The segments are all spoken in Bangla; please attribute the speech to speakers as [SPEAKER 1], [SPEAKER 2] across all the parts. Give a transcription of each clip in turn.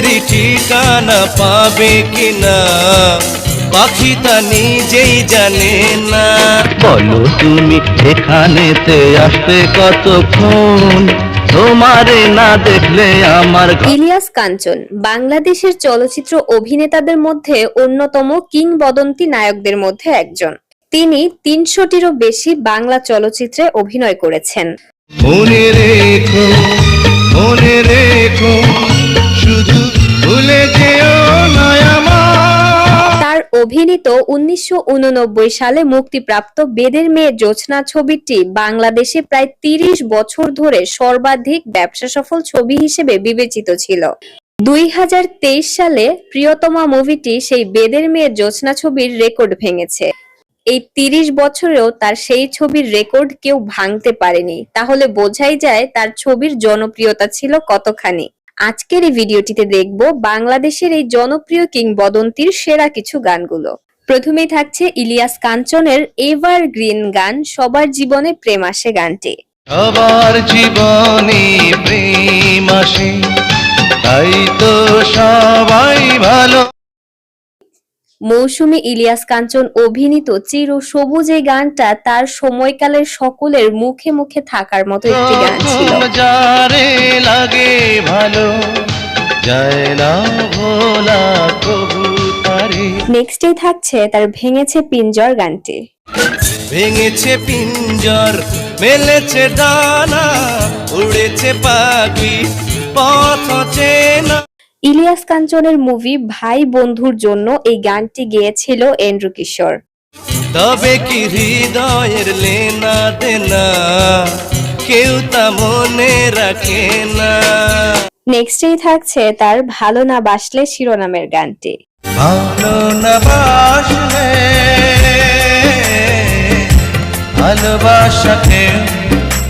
[SPEAKER 1] মনেরই ঠিকানা পাবে কিনা? পাখি তা নিজেই জানে না।
[SPEAKER 2] বলো তুমি এখানেতে আসতে কতক্ষণ? তোমারে না দেখলে আমার
[SPEAKER 3] ইলিয়াস কাঞ্চন বাংলাদেশের চলচ্চিত্র অভিনেতাদের মধ্যে অন্যতম কিংবদন্তি নায়কদের মধ্যে একজন। তিনি তিনশোটিরও বেশি বাংলা চলচ্চিত্রে অভিনয় করেছেন।
[SPEAKER 1] মনে রেখো মনে রেখো
[SPEAKER 3] তার অভিনীত উনিশশো সালে মুক্তিপ্রাপ্ত বেদের মেয়ে জোছনা ছবিটি বাংলাদেশে প্রায় তিরিশ বছর ধরে সর্বাধিক ব্যবসা সফল ছবি হিসেবে বিবেচিত ছিল। দুই হাজার তেইশ সালে প্রিয়তমা মুভিটি সেই বেদের মেয়ে জোছনা ছবির রেকর্ড ভেঙেছে। এই তিরিশ বছরেও তার সেই ছবির রেকর্ড কেউ ভাঙতে পারেনি। তাহলে বোঝাই যায় তার ছবির জনপ্রিয়তা ছিল কতখানি। আজকের এই ভিডিওটিতে দেখব বাংলাদেশের এই জনপ্রিয় কিংবদন্তির সেরা কিছু গানগুলো। প্রথমেই থাকছে ইলিয়াস কাঞ্চনের এভার গ্রিন গান সবার জীবনে প্রেম আসে গানটি।
[SPEAKER 1] সবার জীবনে প্রেম আসে তাই তো সবাই ভালো।
[SPEAKER 3] মৌসুমী ইলিয়াস কাঞ্চন অভিনীত চির সবুজ এই গানটা তার সময়কালের সকলের মুখে মুখে থাকার মতো একটি গান ছিল।
[SPEAKER 1] ভালো। যায় না ভোলা প্রভু তারে
[SPEAKER 3] নেক্সটেই থাকছে তার ভেঙেছে পিঞ্জর গানটি।
[SPEAKER 1] ভেঙেছে পিঞ্জর মেলেছে ডানা উড়েছে পাখি পথ চেনা।
[SPEAKER 3] ইলিয়াস কাঞ্চনের মুভি ভাই বন্ধুর জন্য এই গানটি গেয়েছিল এন্ড্রু কিশোর।
[SPEAKER 1] তবে কি হৃদয়ের লেনা দেনা? কেউ তা মনে রাখে না।
[SPEAKER 3] নেক্সটেই থাকছে তার ভালো না বাসলে শিরোনামের গানটি।
[SPEAKER 1] ভালো না বাসলে ভালোবাসা কেউ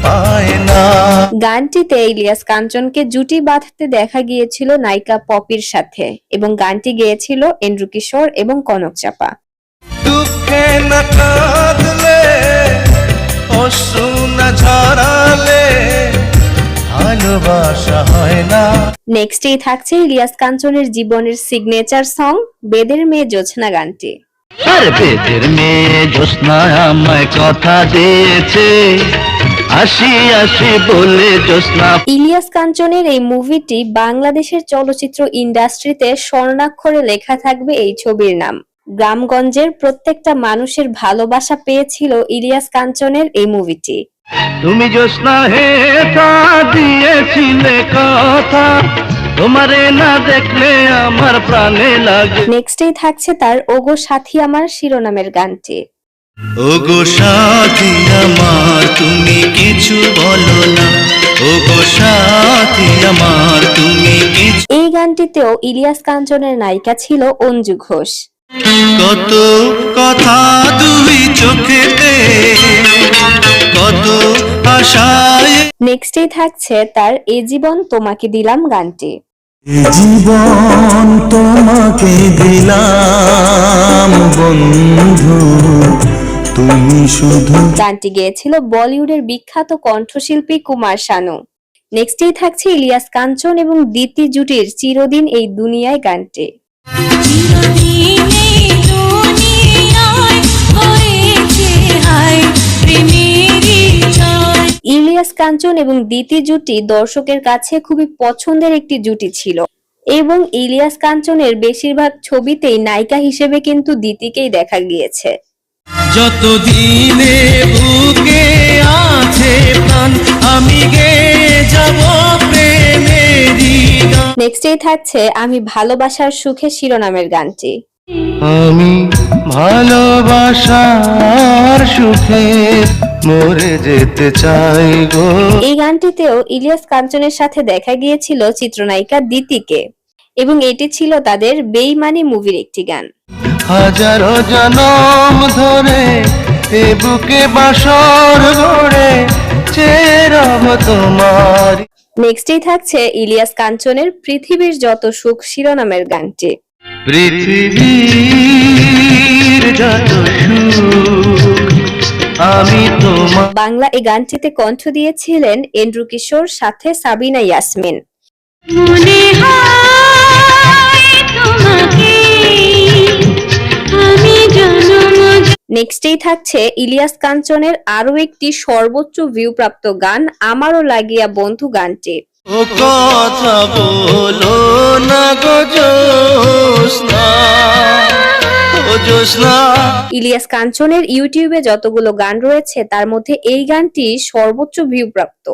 [SPEAKER 1] পায় না।
[SPEAKER 3] গানটিতে ইলিয়াস কাঞ্চনকে জুটি বাঁধতে দেখা গিয়েছিল নায়িকা পপির সাথে এবং গানটি গেয়েছিল এন্ড্রু কিশোর এবং কনক চাপা।
[SPEAKER 1] দুঃখে না ভালোবাসা হয় না।
[SPEAKER 3] নেক্সটেই থাকছে ইলিয়াস কাঞ্চনের জীবনের সিগনেচার সং বেদের মেয়ে জোছনা গানটি।
[SPEAKER 2] আর বেদের মেয়ে জ্যোৎস্না আমায় কথা দিয়েছে। আসি আসি বলে জ্যোৎস্না।
[SPEAKER 3] ইলিয়াস কাঞ্চনের এই মুভিটি বাংলাদেশের চলচ্চিত্র ইন্ডাস্ট্রিতে স্বর্ণাক্ষরে লেখা থাকবে এই ছবির নাম। গ্রামগঞ্জের প্রত্যেকটা মানুষের ভালোবাসা পেয়েছিল ইলিয়াস কাঞ্চনের এই মুভিটি
[SPEAKER 2] তুমি জ্যোৎস্না হে তা দিয়েছিলে কথা। তোমারে না দেখলে আমার প্রাণে লাগে।
[SPEAKER 3] নেক্সটেই থাকছে তার ওগো সাথী আমার শিরোনামের গানটি।
[SPEAKER 1] ওগো সাথী আমার তুমি কিছু বলো না। ওগো সাথী আমার তুমি কিছু
[SPEAKER 3] এই গানটিতেও ইলিয়াস কাঞ্চনের নায়িকা ছিল অঞ্জু ঘোষ।
[SPEAKER 1] কত কথা দুই চোখেতে কত আশায়।
[SPEAKER 3] নেক্সটেই থাকছে তার এ জীবন তোমাকে দিলাম গানটি।
[SPEAKER 4] জীবন তোমাকে দিলাম বন্ধু তুমি শুধু
[SPEAKER 3] গানটি গেয়েছিল বলিউডের বিখ্যাত কণ্ঠশিল্পী কুমার শানু। নেক্সটেই থাকছে ইলিয়াস কাঞ্চন এবং দিতি জুটির চিরদিন এই দুনিয়ায় গানটি। ইলিয়াস কাঞ্চন এবং দিতি জুটি দর্শকের কাছে খুবই পছন্দের একটি জুটি ছিল এবং ইলিয়াস কাঞ্চনের বেশিরভাগ ছবিতেই নায়িকা হিসেবে কিন্তু দিতিকেই দেখা গিয়েছে
[SPEAKER 1] আছে আমি গে যাব গান।
[SPEAKER 3] নেক্সটেই থাকছে আমি ভালোবাসার সুখে শিরোনামের গানটি।
[SPEAKER 1] আমি ভালোবাসার সুখে মরে যেতে চাই গো।
[SPEAKER 3] এই গানটিতেও ইলিয়াস কাঞ্চনের সাথে দেখা গিয়েছিল চিত্রনায়িকা দিতিকে এবং এটি ছিল তাদের বেইমানি মুভির একটি গান।
[SPEAKER 1] হাজারো জনম ধরে এ বুকে বাসর গড়ে চেরব তোমার
[SPEAKER 3] নেক্সটেই থাকছে ইলিয়াস কাঞ্চনের পৃথিবীর যত সুখ শিরোনামের গানটি।
[SPEAKER 1] পৃথিবীর যত আমি
[SPEAKER 3] বাংলা এই গানটিতে কণ্ঠ দিয়েছিলেন এন্ড্রু কিশোর সাথে সাবিনা ইয়াসমিন।
[SPEAKER 5] মনে হয়
[SPEAKER 3] নেক্সটেই থাকছে ইলিয়াস কাঞ্চনের আরও একটি সর্বোচ্চ ভিউ প্রাপ্ত গান আমারও লাগিয়া বন্ধু গানটি।
[SPEAKER 1] ও কথা বলো না গো জোসনা ও জোসনা
[SPEAKER 3] ইলিয়াস কাঞ্চনের ইউটিউবে যতগুলো গান রয়েছে তার মধ্যে এই গানটি সর্বোচ্চ ভিউ প্রাপ্ত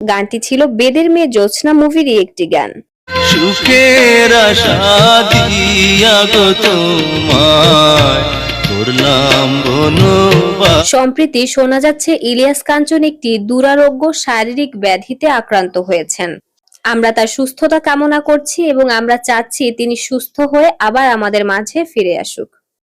[SPEAKER 3] গানটি ছিল বেদের মেয়ে জ্যোৎস্না মুভিরই একটি গান।
[SPEAKER 1] সুখের আশা দিয়া গো তোমায়
[SPEAKER 3] সম্প্রতি শোনা যাচ্ছে ইলিয়াস কাঞ্চন একটি দুরারোগ্য শারীরিক ব্যাধিতে আক্রান্ত হয়েছেন। আমরা তার সুস্থতা কামনা করছি এবং আমরা চাচ্ছি তিনি সুস্থ হয়ে আবার আমাদের মাঝে ফিরে আসুক।